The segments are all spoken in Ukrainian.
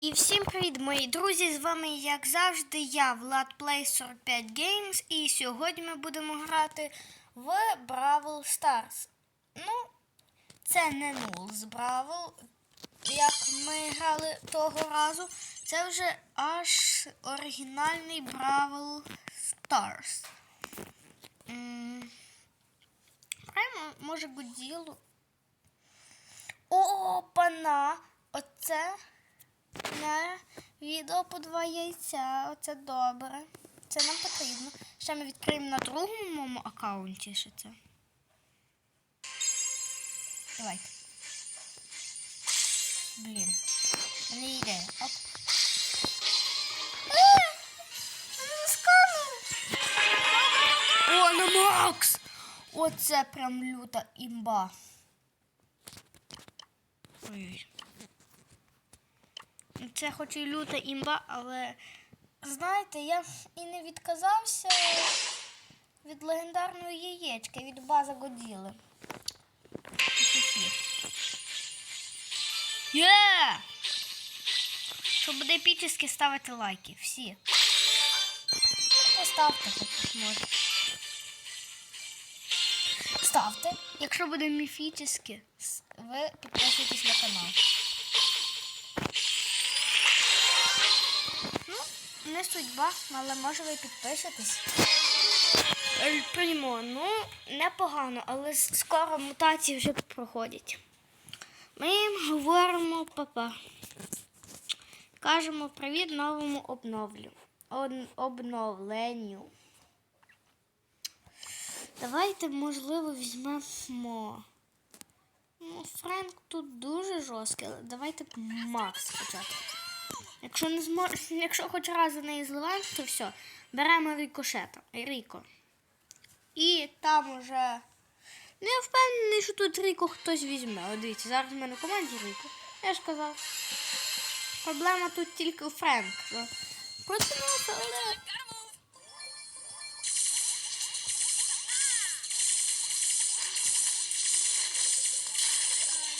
І всім привіт, мої друзі! З вами, як завжди, я, Влад Play 45 Games, і сьогодні ми будемо грати в Бравл Stars. Ну, це не нул з Бравл, як ми грали того разу. Це вже аж оригінальний Бравл Stars. Прямо, може, Годзілу. Опана! Оце відео по два яйця. Оце добре. Це нам потрібно. Ще ми відкриємо на другому моєму аккаунті ще це. Давайте. Блін. Не йде. Оп. О, на Макс! Оце прям люта імба. Ой. Це хоч і люта імба, але знаєте, я і не відказався від легендарної яєчки, від база Годзіли. Є! Що буде епічно, ставити лайки. Всі. Поставте може. Ставте. Якщо буде міфічне, ви підписуєтесь на канал. Не судьба, але може ви підпишетесь. Приймо, ну, непогано, але скоро мутації вже проходять. Ми їм говоримо папа. Кажемо привіт новому обновлю. Обновленню. Давайте, можливо, візьмемо. Ну, Френк тут дуже жорсткий, але давайте Макс спочатку. Якщо не змо... якщо хоч раз за неї зливаємо, то все. Беремо рікошета. Ріко. І там уже. Ну, я впевнений, що тут Ріко хтось візьме. От дивіться, зараз в мене в команді Ріко. Я ж казав. Проблема тут тільки у Френк. Проти нас, але.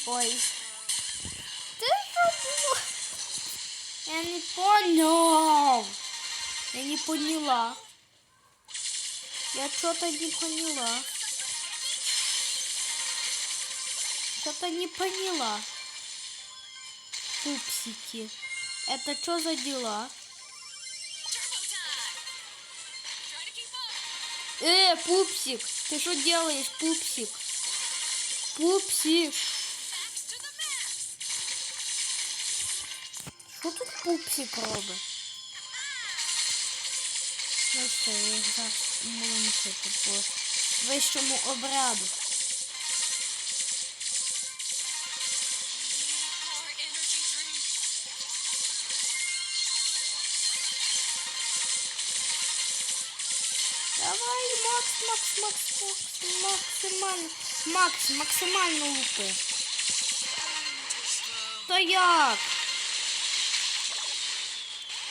Ой. Я не понял. Я не поняла. Я что-то не поняла. Что-то не поняла. Пупсики. Это что за дела? Э, пупсик, ты что делаешь, пупсик? Пупсик. Що тут пупсик робить? Ну що, я їх зараз буду мусити по вищому обряду. Давай, Макс, Макс, Макс, Макс, максимально. Макс, максимально лупи. Та?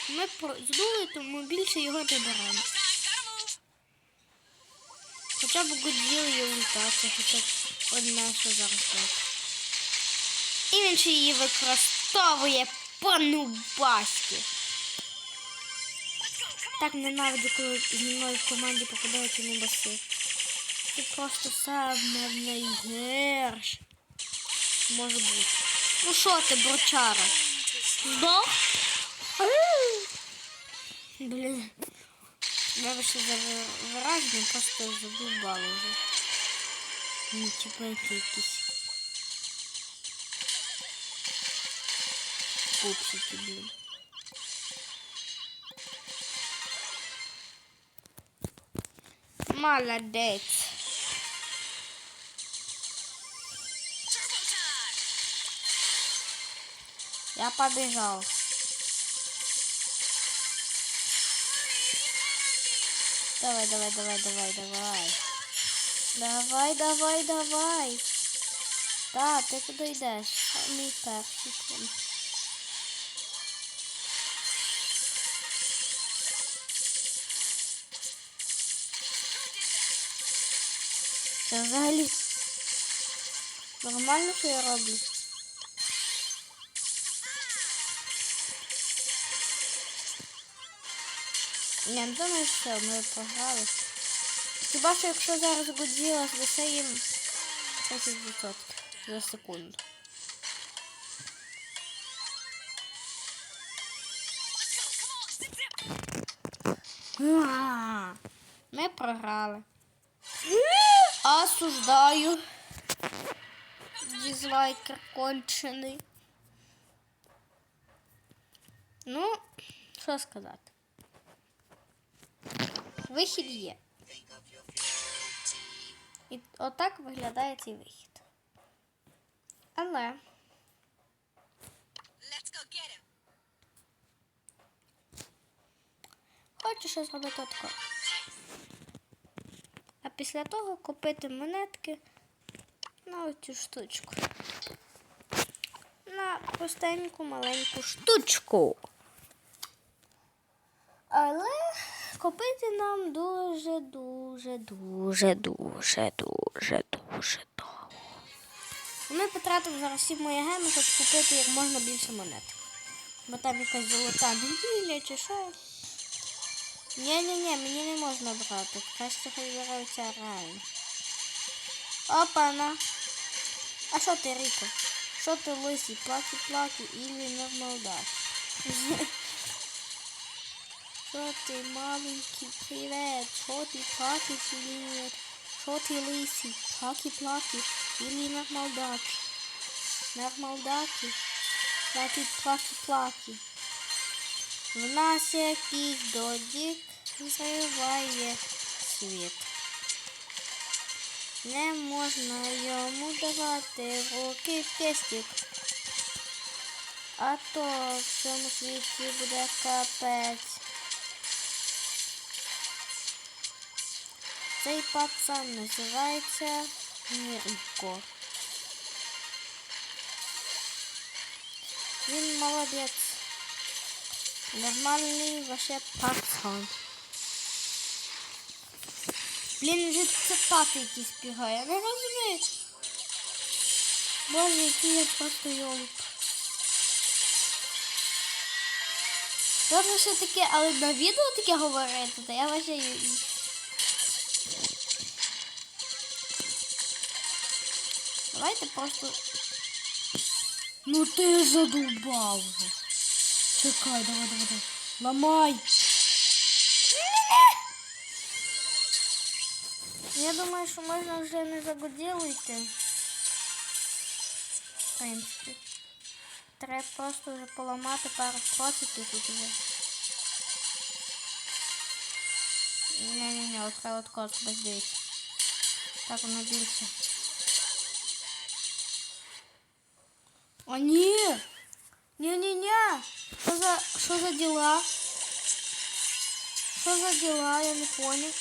Ми здули, тому більше його не беремо. Хоча б Годзіл є ульта, хоча б одне, що зараз так. І він ще її використовує по нубаськи. Так ненавиджу, коли зі мною в команді попадаються нубаси. Це просто саме найгірше. Може бути. Ну що ти, брочара? Здох? Блин. Вибачте за ви- вираження, просто задовбало вже. Ну, типа это якісь. Пупсики, блін. Молодець. Я побежал. Давай, давай, давай, давай, давай. Давай, давай, давай. Да, ти куди йдеш? А, Мій перший клон. Це взагалі нормально, що я роблю? Ні, ну думаю, все, ми програли. Хіба що якщо зараз Годзіла засеєм 30% за секунду. Ми програли. Осуждаю. Дизлайкер кончений. Ну, що сказати. Вихід є. І отак виглядає цей вихід. Але хочу щось зробити отако. А після того купити монетки на оцю штучку. На простеньку маленьку штучку. Але купити нам дуже, дуже, дуже, дуже, дуже, дуже довго. Ми потратимо зараз всі мої геми, щоб купити як можна більше монет. Бо там якась золота неділя чи що. Ні-ні-ні, мені не можна брати. Краще хай реально. Опана. А що ти, Ріко? Що ти лисий? Плакі-плакі ілі не вмолдаш? Що ти маленький привет? Що ти плаки привет? Що ти лисий? Плаки-плаки ілі не вмолдаш? Не вмолдаки? Плаки-плаки-плаки. В нас якийсь додік зриває світ. Не можна йому давати в руки пестик. А то в цьому світі буде капець. Цей пацан називається Мірко. Він молодець. Нормальний ваше пацан. Блін, вже цитати якісь бігає. Не розумію. Боже, який я просто йолуп. Добре, що таке, але на відео таке говорити, то я вважаю. Давайте просто. Ну ти задубав вже. Чекай, давай, давай, давай. Ламай. Я думаю, що можна вже не загоділо йти. В принципі. Треба просто вже поламати пару процентів тут вже. Ні-ні-ні, от треба от кот дивіться. Так воно більше. О, ні! Не-не-не! Что за, что за дела? Что за дела? Я не понял.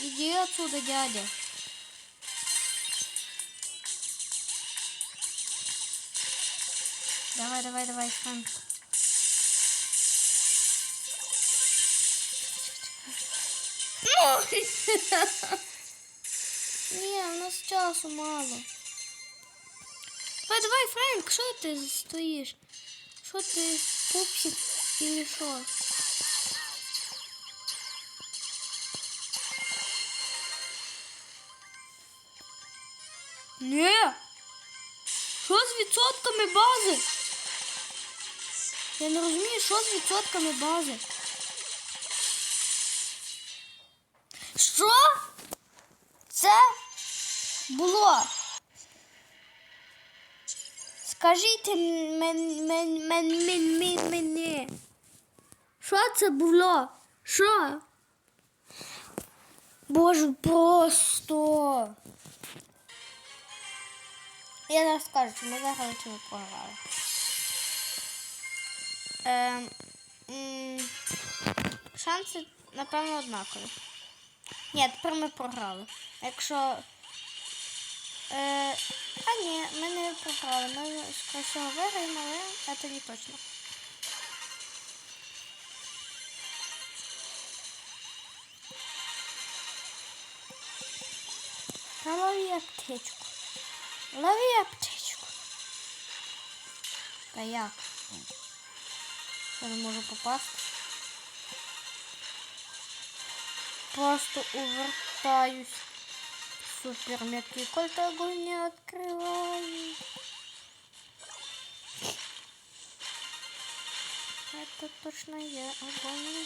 Иди отсюда, дядя. Давай, давай, давай, Фрэнк. Не, у нас часу мало. Давай, давай, Фрэнк, що ти стоїш? Що ти, пупсик или що? Не. Що з відсотками бази? Я не розумію, що з відсотками бази. Що? Це було. Скажіть мен, мен, мен, мен, мен, мені. Що це було? Що? Боже, просто. Я зараз скажу, чи ми виграли, чи ми програли. Ем, м, шанси, напевно, однакові. Ні, тепер ми програли. Якщо. Е, а ні, ми не програли. Ми скоріше виграємо, але це не точно. Та лови аптечку. Лови аптечку. Та як? Я не можу попасти. просто увертаюсь. супер меткий кольт огонь не открывай. Это точно я огонь не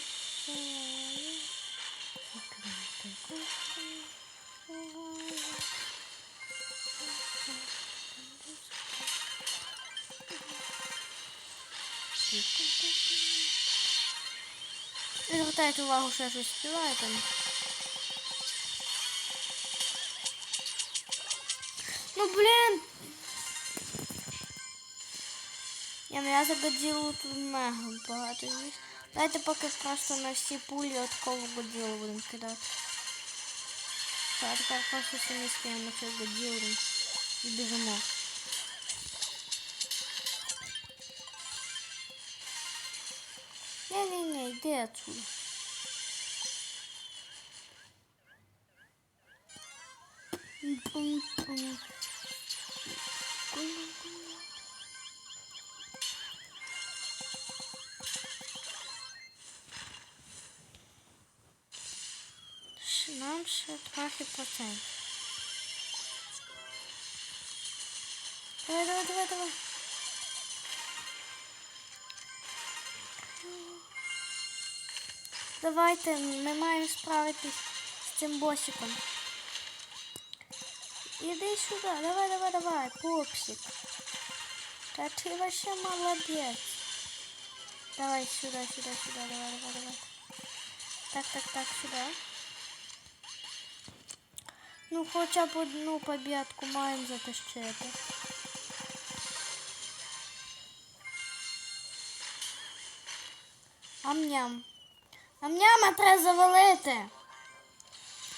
открываю. Не хватает увагу, что я успеваю там. Ну блін! Я, ну, я загоділу тут мега багато зніс. Давайте поки просто на всі пулі от кого годілу будемо кидати. Все, а тепер просто самі стаємо цю годілу і біжимо. Не-не-не, йди отсюда. Ш- ще трохи процент. Давай, давай, давай, давай. Давайте, ми маємо справитись з цим босиком. Іди сюди, давай, давай, давай, пупсик. Та ти вообще молодець. Давай сюди, сюди, сюди, давай, давай, давай. Так, так, так, сюди. Ну, хоча б одну победку маємо затащити. Ам-ням. Ам-няма треба завалити.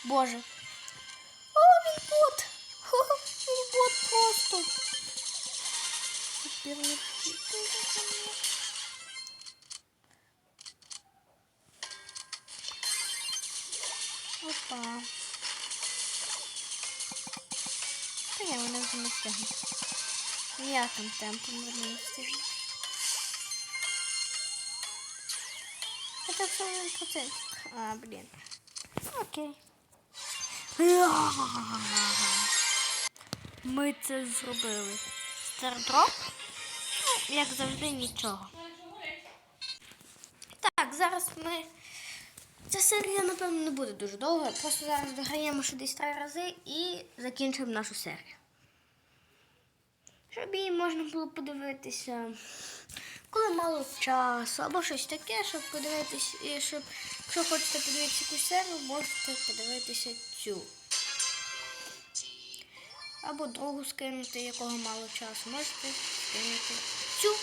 Боже. О, він бот. Хо, він бот просто. Опа. Вже не встигну. Ніяким темпом вони не встигну. Это все один процент. А, блин. Окей. Ми це зробили. Стардроп. Ну, як завжди, нічого. Так, зараз ми. Ця серія, напевно, не буде дуже довго. Просто зараз дограємо ще десь три рази і закінчимо нашу серію. Щоб її можна було подивитися, коли мало часу, або щось таке, щоб подивитися, і щоб, якщо хочете подивитися якусь серію, можете подивитися цю. Або другу скинути, якого мало часу. Можете скинути цю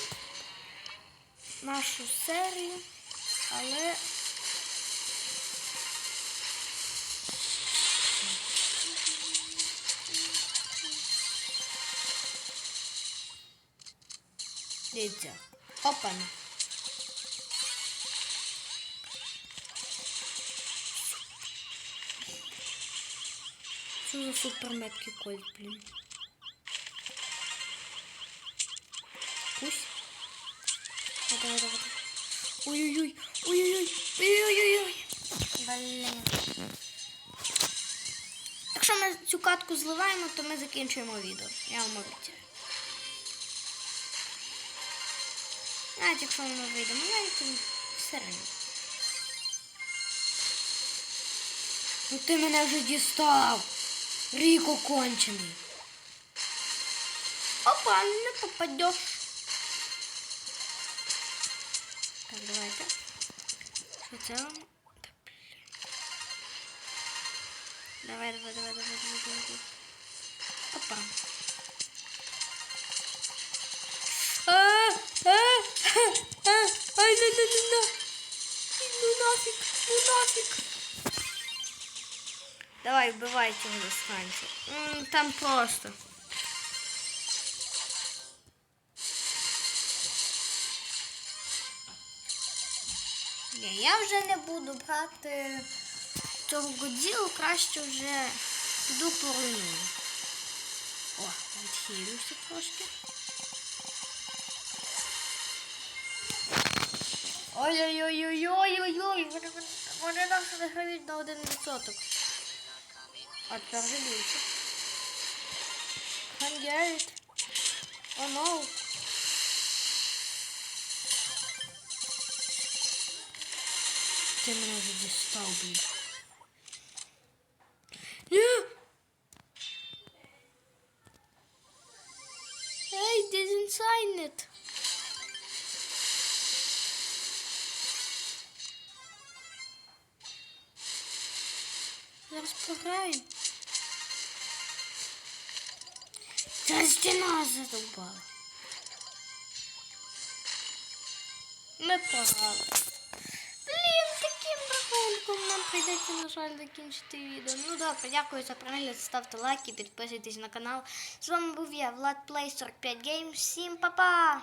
нашу серію, але Дивіться. Опан. Що за суперметкий кольт, блін? Кусь. Давай, давай, давай. Ой-ой-ой. Ой-ой-ой. Ой-ой-ой. Блін. Якщо ми цю катку зливаємо, то ми закінчуємо відео. Я вам обіцяю. Навіть якщо воно вийде маленьким, все одно. Ну ти мене вже дістав. Ріко кончений. Опа, не попадеш. Так, давайте. Що це давай, давай, давай, давай, давай. давай. Опа. Нафиг, ну нафиг. Давай, вбивай цього застанцію. М, Там просто. Ні, я вже не буду брати цього годзілу, краще вже піду поруйную. О, відхилюся трошки. Ой-ой-ой-ой-ой-ой-ой. Вони, нас виграють на один відсоток. А там же більше. Can't get it. Oh no. Ти мене вже дістав, блін. Зараз програємо. Ця стіна задовбала. Ми програли. Блін, таким рахунком нам прийдеться, на жаль, закінчити відео. Ну добре, дякую за перегляд, ставте лайки, підписуйтесь на канал. З вами був я, Влад Плей 45 Games. Всім па-па!